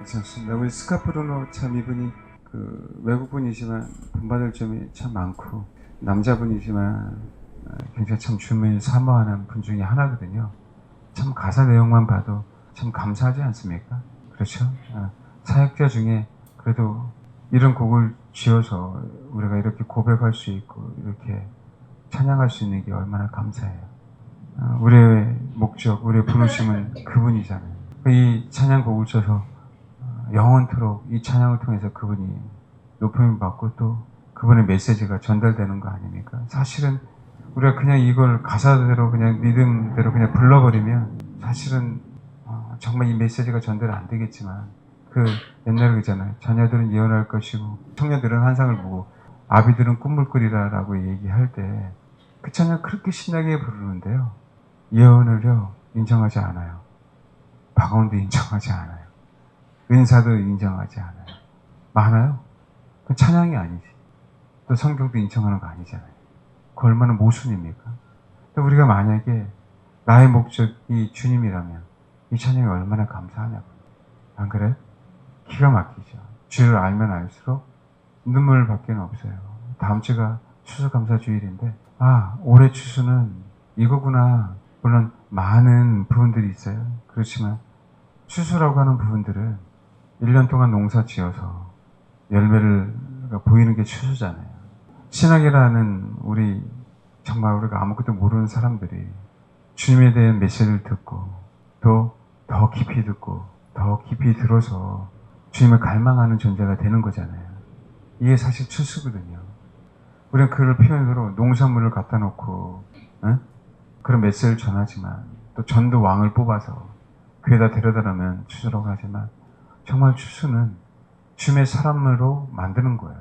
괜찮습니다. 우리 스카프로노 참 이분이 그 외국분이지만 본받을 점이 참 많고 남자분이지만 어, 굉장히 참 주민을 사모하는 분 중에 하나거든요. 참 가사 내용만 봐도 참 감사하지 않습니까? 그렇죠? 어, 사역자 중에 그래도 이런 곡을 지어서 우리가 이렇게 고백할 수 있고 이렇게 찬양할 수 있는 게 얼마나 감사해요. 어, 우리의 목적, 우리의 부르심은 그분이잖아요. 이 찬양곡을 써서 어, 영원토록 이 찬양을 통해서 그분이 높임을 받고 또 그분의 메시지가 전달되는 거 아닙니까? 사실은 우리가 그냥 이걸 가사대로 그냥 리듬대로 그냥 불러버리면 사실은 어, 정말 이 메시지가 전달 안 되겠지만 그 옛날에 그잖아요. 자녀들은 예언할 것이고 청년들은 환상을 보고 아비들은 꿈을 꾸리라라고 얘기할 때 그 찬양 그렇게 신나게 부르는데요. 예언을요 인정하지 않아요. 박원도 인정하지 않아요. 은사도 인정하지 않아요. 많아요. 그 찬양이 아니지. 또 성경도 인정하는 거 아니잖아요. 그 얼마나 모순입니까? 근데 우리가 만약에 나의 목적이 주님이라면 이 찬양이 얼마나 감사하냐고. 안 그래? 기가 막히죠. 주를 알면 알수록 눈물 밖에 없어요. 다음 주가 추수감사 주일인데, 아, 올해 추수는 이거구나. 물론 많은 부분들이 있어요. 그렇지만 추수라고 하는 부분들은 1년 동안 농사 지어서 열매를 보이는 게 추수잖아요. 신학이라는 우리 정말 우리가 아무것도 모르는 사람들이 주님에 대한 메시지를 듣고 또 더 깊이 듣고 더 깊이 들어서 주님을 갈망하는 존재가 되는 거잖아요. 이게 사실 추수거든요. 우리는 그를 표현으로 농산물을 갖다 놓고 응? 그런 메시지를 전하지만 또 전도 왕을 뽑아서 교회다 데려다 놓으면 추수라고 하지만 정말 추수는 주님의 사람으로 만드는 거예요.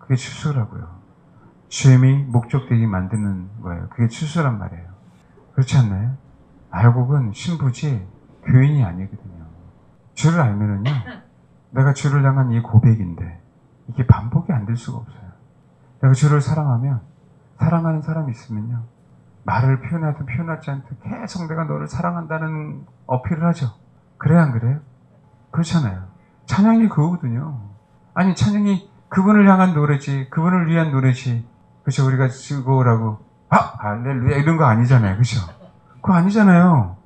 그게 추수라고요. 주님이 목적되게 만드는 거예요. 그게 추수란 말이에요. 그렇지 않나요? 알곡은 신부지 교인이 아니거든요. 주를 알면은요, 내가 주를 향한 이 고백인데 이게 반복이 안 될 수가 없어요. 내가 주를 사랑하면 사랑하는 사람이 있으면요, 말을 표현하든 표현하지 않든 계속 내가 너를 사랑한다는 어필을 하죠. 그래 안 그래요? 그렇잖아요. 찬양이 그거거든요. 아니 찬양이 그분을 향한 노래지, 그분을 위한 노래지. 그렇죠? 우리가 즐거우라고 아 할렐루야 이런 거 아니잖아요. 그렇죠? 그거 아니잖아요.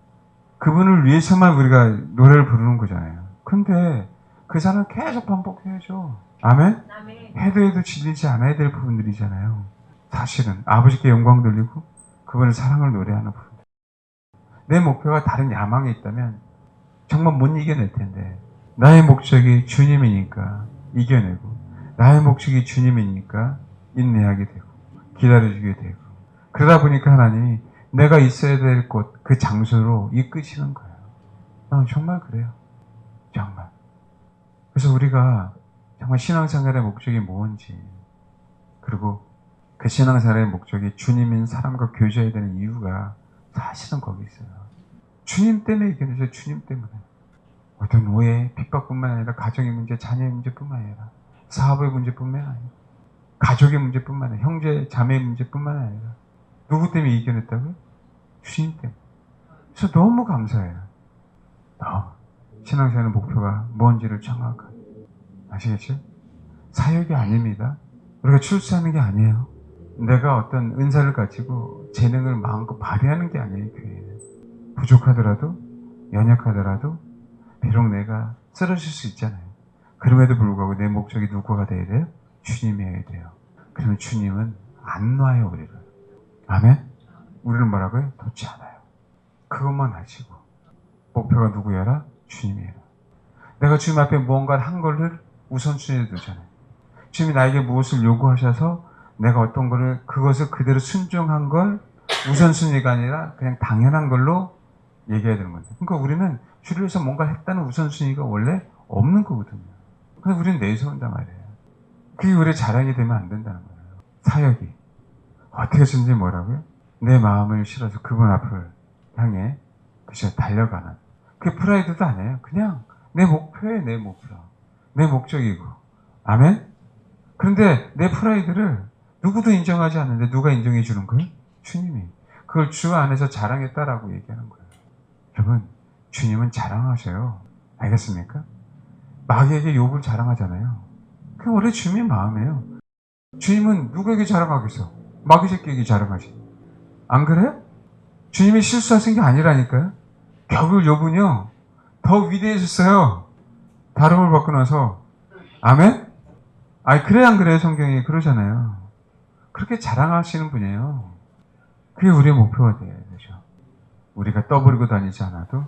그분을 위해서만 우리가 노래를 부르는 거잖아요. 근데 그 사람은 계속 반복해야죠. 아멘? 아멘. 해도 해도 질리지 않아야 될 부분들이잖아요. 사실은 아버지께 영광 돌리고 그분의 사랑을 노래하는 부분. 내 목표가 다른 야망이 있다면 정말 못 이겨낼 텐데 나의 목적이 주님이니까 이겨내고 나의 목적이 주님이니까 인내하게 되고 기다려주게 되고 그러다 보니까 하나님이 내가 있어야 될 곳 그 장소로 이끄시는 거예요. 어, 정말 그래요. 정말. 그래서 우리가 정말 신앙생활의 목적이 뭔지 그리고 그 신앙생활의 목적이 주님인 사람과 교제해야 되는 이유가 사실은 거기 있어요. 주님 때문에 이겨내죠. 주님 때문에. 어떤 노예, 핍박뿐만 아니라 가정의 문제, 자녀의 문제뿐만 아니라 사업의 문제뿐만 아니라 가족의 문제뿐만 아니라 형제, 자매의 문제뿐만 아니라 누구 때문에 이겨냈다고요? 주님 때문에. 그래서 너무 감사해요. 너무. 신앙생활의 목표가 뭔지를 정확하게. 아시겠죠? 사역이 아닙니다. 우리가 출세하는 게 아니에요. 내가 어떤 은사를 가지고 재능을 마음껏 발휘하는 게 아니에요, 교회는. 부족하더라도, 연약하더라도, 비록 내가 쓰러질 수 있잖아요. 그럼에도 불구하고 내 목적이 누구가 돼야 돼요? 주님이어야 돼요. 그러면 주님은 안 놔요, 우리를. 아멘? 우리는 뭐라고요? 놓지 않아요. 그것만 하시고. 목표가 누구여라? 주님이에요. 내가 주님 앞에 무언가를 한 거를 우선순위에 두잖아요. 주님이 나에게 무엇을 요구하셔서 내가 어떤 거를 그것을 그대로 순종한 걸 우선순위가 아니라 그냥 당연한 걸로 얘기해야 되는 건데. 그러니까 우리는 주를 위해서 뭔가 했다는 우선순위가 원래 없는 거거든요. 그래서 우리는 내세운단 말이에요. 그게 우리의 자랑이 되면 안 된다는 거예요. 사역이. 어떻게 쓰는지 뭐라고요? 내 마음을 실어서 그분 앞을 향해 그저 달려가는. 그게 프라이드도 아니에요. 그냥 내 목표에 내 목표. 내 목적이고. 아멘? 그런데 내 프라이드를 누구도 인정하지 않는데 누가 인정해 주는 거예요? 주님이. 그걸 주 안에서 자랑했다라고 얘기하는 거예요. 여러분, 주님은 자랑하셔요. 알겠습니까? 마귀에게 욕을 자랑하잖아요. 그게 원래 주님의 마음이에요. 주님은 누구에게 자랑하겠어? 마귀 새끼에게 자랑하지. 안 그래? 주님이 실수하신 게 아니라니까요. 결국 욥은요, 더 위대해졌어요. 다름을 받고 나서. 아멘? 아니, 그래, 안 그래? 성경이 그러잖아요. 그렇게 자랑하시는 분이에요. 그게 우리의 목표가 돼야 되죠. 우리가 떠버리고 다니지 않아도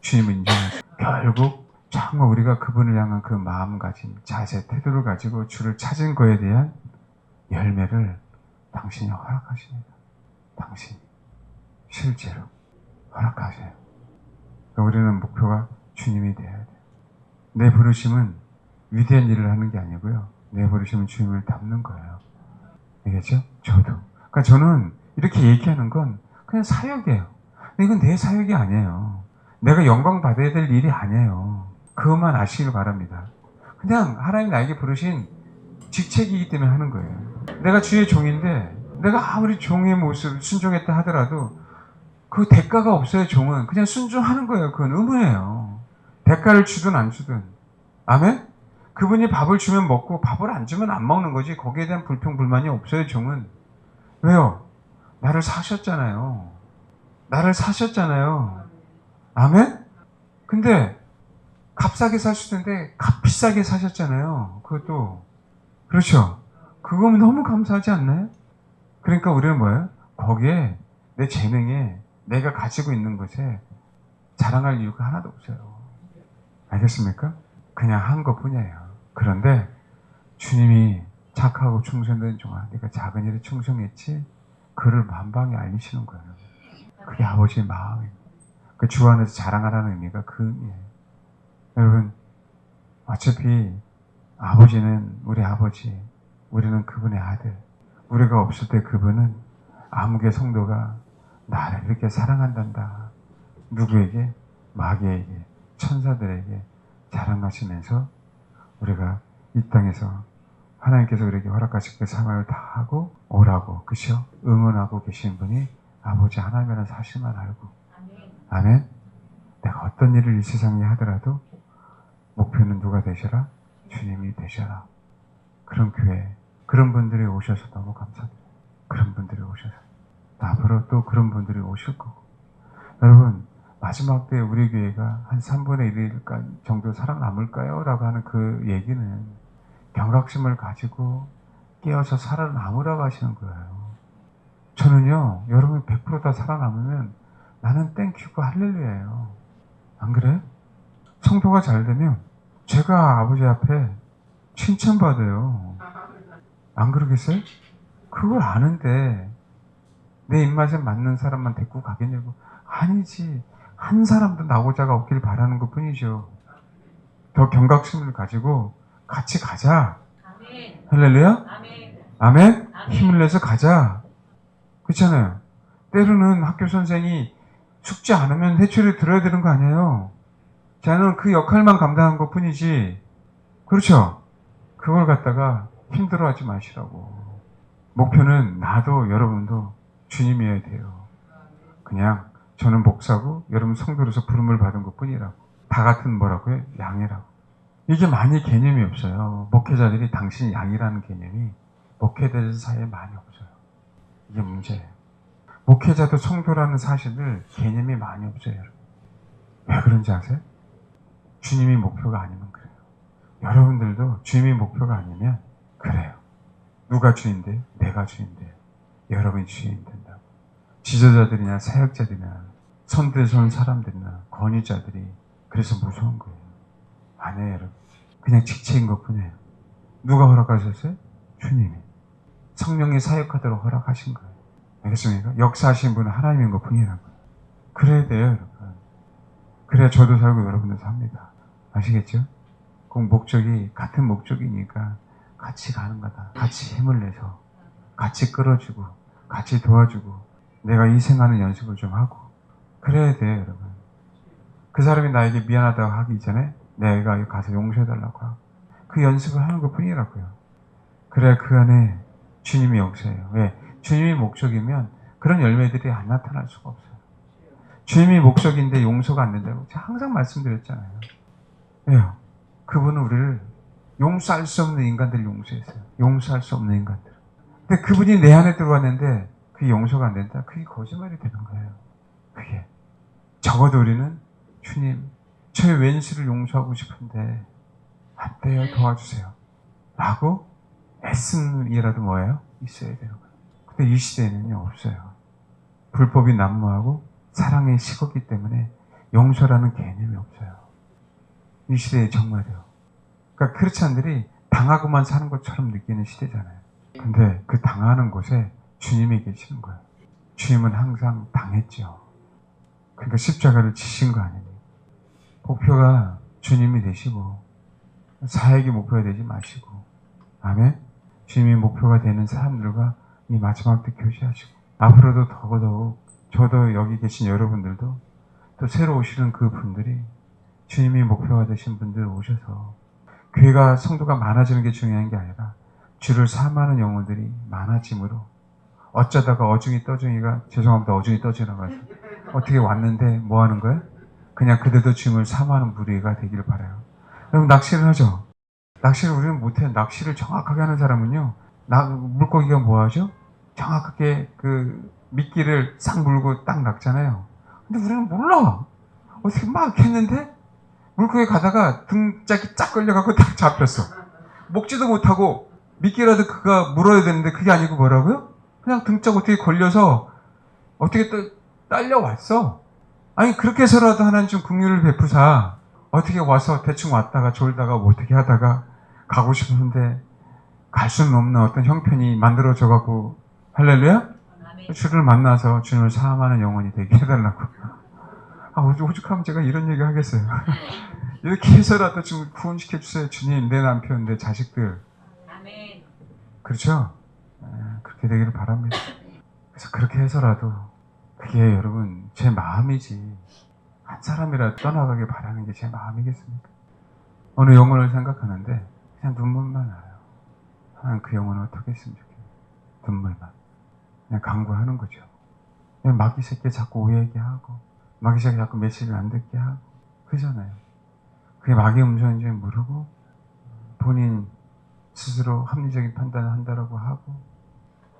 주님을 인정하시고, 결국 정말 우리가 그분을 향한 그 마음가짐, 자세, 태도를 가지고 주를 찾은 거에 대한 열매를 당신이 허락하십니다. 당신 실제로 허락하세요. 그러니까 우리는 목표가 주님이 되어야 돼요. 내 부르심은 위대한 일을 하는 게 아니고요. 내 부르심은 주님을 닮는 거예요. 알겠죠? 저도. 그러니까 저는 이렇게 얘기하는 건 그냥 사역이에요. 이건 내 사역이 아니에요. 내가 영광 받아야 될 일이 아니에요. 그것만 아시길 바랍니다. 그냥 하나님 나에게 부르신 직책이기 때문에 하는 거예요. 내가 주의 종인데 내가 아무리 종의 모습 순종했다 하더라도 그 대가가 없어요 종은. 그냥 순종하는 거예요. 그건 의무예요. 대가를 주든 안 주든. 아멘? 그분이 밥을 주면 먹고 밥을 안 주면 안 먹는 거지. 거기에 대한 불평 불만이 없어요 종은. 왜요? 나를 사셨잖아요 나를 사셨잖아요 아멘 근데 값싸게 사셨는데 값비싸게 사셨잖아요 그것도 그렇죠 그거면 너무 감사하지 않나요? 그러니까 우리는 뭐예요? 거기에 내 재능에 내가 가지고 있는 것에 자랑할 이유가 하나도 없어요. 알겠습니까? 그냥 한 것 뿐이에요. 그런데 주님이 착하고 충성된 종아, 네가 작은 일에 충성했지? 그를 만방에 알리시는 거예요. 그게 아버지의 마음입니다. 그 주 안에서 자랑하라는 의미가 그 의미예요. 여러분, 어차피 아버지는 우리 아버지, 우리는 그분의 아들. 우리가 없을 때 그분은 아무개 성도가 나를 이렇게 사랑한단다. 누구에게? 마귀에게, 천사들에게 자랑하시면서 우리가 이 땅에서 하나님께서 우리에게 허락하신 그 상황을 다 하고 오라고, 그죠? 응원하고 계신 분이 아버지 하나님이라는 사실만 알고. 아멘? 내가 어떤 일을 이 세상에 하더라도 목표는 누가 되셔라? 주님이 되셔라. 그런 교회, 그런 분들이 오셔서 너무 감사드려요. 그런 분들이 오셔서. 앞으로 또 그런 분들이 오실 거고. 여러분, 마지막 때 우리 교회가 한 3분의 1 정도 살아남을까요? 라고 하는 그 얘기는 경각심을 가지고 깨어서 살아남으라고 하시는 거예요. 저는요, 여러분이 100%다 살아남으면 나는 땡큐고 할렐루야예요. 안 그래? 성도가 잘 되면 제가 아버지 앞에 칭찬받아요. 안 그러겠어요? 그걸 아는데 내 입맛에 맞는 사람만 데리고 가겠냐고. 아니지. 한 사람도 나고자가 없길 바라는 것 뿐이죠. 더 경각심을 가지고 같이 가자. 아멘. 할렐루야? 아멘. 아멘? 아멘. 힘을 내서 가자. 그렇잖아요. 때로는 학교 선생이 안 하면 회초리 들어야 되는 거 아니에요. 자는 그 역할만 감당한 것 뿐이지. 그렇죠? 그걸 갖다가 힘들어 하지 마시라고. 목표는 나도 여러분도 주님이어야 돼요. 그냥 저는 목사고 여러분 성도로서 부름을 받은 것 뿐이라고. 다 같은 뭐라고 요 양이라고. 이게 많이 개념이 없어요. 목회자들이 당신이 양이라는 개념이 목회자들 사이에 많이 없어요. 이게 문제예요. 목회자도 성도라는 사실을 개념이 많이 없어요. 여러분. 왜 그런지 아세요? 주님이 목표가 아니면 그래요. 여러분들도 주님이 목표가 아니면 그래요. 누가 주인데? 내가 주인데. 여러분이 주인 된다고. 지도자들이나 사역자들이나 선대선 사람들이나 권위자들이 그래서 무서운 거예요. 아니에요, 여러분. 그냥 직책인 것 뿐이에요. 누가 허락하셨어요? 주님이. 성령이 사역하도록 허락하신 거예요. 알겠습니까? 역사하신 분은 하나님인 것 뿐이라고. 그래야 돼요, 여러분. 그래야 저도 살고 여러분도 삽니다. 아시겠죠? 꼭 목적이 같은 목적이니까 같이 가는 거다. 같이 힘을 내서 같이 끌어주고 같이 도와주고 내가 희생하는 연습을 좀 하고 그래야 돼요, 여러분. 그 사람이 나에게 미안하다고 하기 전에 내가 가서 용서해달라고 하고 그 연습을 하는 것 뿐이라고요. 그래야 그 안에 주님이 역사해요. 왜? 주님이 목적이면 그런 열매들이 안 나타날 수가 없어요. 주님이 목적인데 용서가 안 된다고 제가 항상 말씀드렸잖아요. 왜요? 그분은 우리를 용서할 수 없는 인간들 용서했어요. 용서할 수 없는 인간들. 근데 그분이 내 안에 들어왔는데 그게 용서가 안 된다. 그게 거짓말이 되는 거예요. 그게. 적어도 우리는 주님, 저의 왼수를 용서하고 싶은데 안 돼요. 도와주세요. 라고 애씀이라도 뭐예요? 있어야 되는 거예요. 근데 이 시대에는요, 없어요. 불법이 난무하고 사랑이 식었기 때문에 용서라는 개념이 없어요. 이 시대에 정말요. 그러니까 크리스찬들이 당하고만 사는 것처럼 느끼는 시대잖아요. 근데 그 당하는 곳에 주님이 계시는 거예요. 주님은 항상 당했죠. 그러니까 십자가를 지신 거 아니에요. 목표가 주님이 되시고 사역이 목표가 되지 마시고 아멘. 주님이 목표가 되는 사람들과 이 마지막 때 교제하시고 앞으로도 더더욱 저도 여기 계신 여러분들도 또 새로 오시는 그 분들이 주님이 목표가 되신 분들 오셔서 교회가 성도가 많아지는 게 중요한 게 아니라 주를 사모하는 영혼들이 많아짐으로 어쩌다가 어중이 떠중이가 죄송합니다 어중이 떠지나가서 어떻게 왔는데 뭐 하는 거예요? 그냥 그대도 주님을 사모하는 무리가 되기를 바라요. 그럼 낚시를 하죠. 낚시를 우리는 못해. 낚시를 정확하게 하는 사람은요. 나, 물고기가 뭐 하죠? 정확하게 그 미끼를 싹 물고 딱 낚잖아요. 근데 우리는 몰라. 어떻게 막 했는데 물고기 가다가 등짝이 쫙 걸려갖고 딱 잡혔어. 먹지도 못하고 미끼라도 그가 물어야 되는데 그게 아니고 뭐라고요? 그냥 등짝 어떻게 걸려서 어떻게 또 딸려왔어. 아니 그렇게 해서라도 하나님 좀 긍휼을 베푸사 어떻게 와서 대충 왔다가 졸다가 뭐 어떻게 하다가 가고 싶은데 갈 수는 없는 어떤 형편이 만들어져 갖고 할렐루야? 주를 만나서 주님을 사랑하는 영혼이 되게 해달라고. 아 오죽, 오죽하면 제가 이런 얘기 하겠어요. 이렇게 해서라도 좀 구원시켜 주세요. 주님 내 남편 내 자식들. 아멘. 그렇죠? 에, 그렇게 되기를 바랍니다. 그래서 그렇게 해서라도 그게 여러분 제 마음이지. 한 사람이라도 떠나가길 바라는 게 제 마음이겠습니까? 어느 영혼을 생각하는데 그냥 눈물만 나요. 하나님 그 영혼을 어떻게 했으면 좋겠어요. 눈물만. 그냥 강구하는 거죠. 그냥 마귀 새끼 자꾸 오해하게 하고 마귀 새끼 자꾸 메시지를 안 듣게 하고 그잖아요. 그게 마귀 음성인지 모르고 본인 스스로 합리적인 판단을 한다라고 하고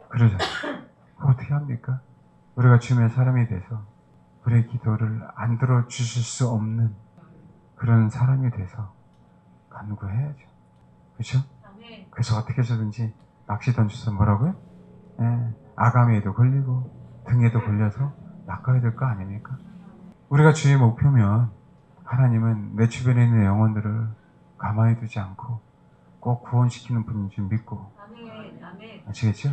그러잖아요. 그거 어떻게 합니까? 우리가 주님의 사람이 돼서 우리의 기도를 안 들어주실 수 없는 그런 사람이 돼서 간구해야죠. 그렇죠? 아멘. 그래서 어떻게 해서든지 낚시 던져서 뭐라고요? 예, 아가미에도 걸리고 등에도 걸려서 낚아야 될 거 아닙니까? 우리가 주의 목표면 하나님은 내 주변에 있는 영혼들을 가만히 두지 않고 꼭 구원시키는 분인 줄 믿고. 아시겠죠?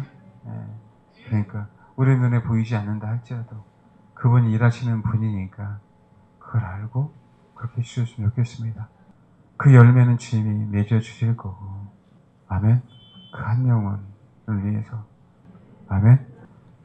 예. 그러니까 우리 눈에 보이지 않는다 할지라도 그분이 일하시는 분이니까 그걸 알고 그렇게 해주셨으면 좋겠습니다. 그 열매는 주님이 맺어 주실 거고 아멘. 그 한 영혼을 위해서 아멘.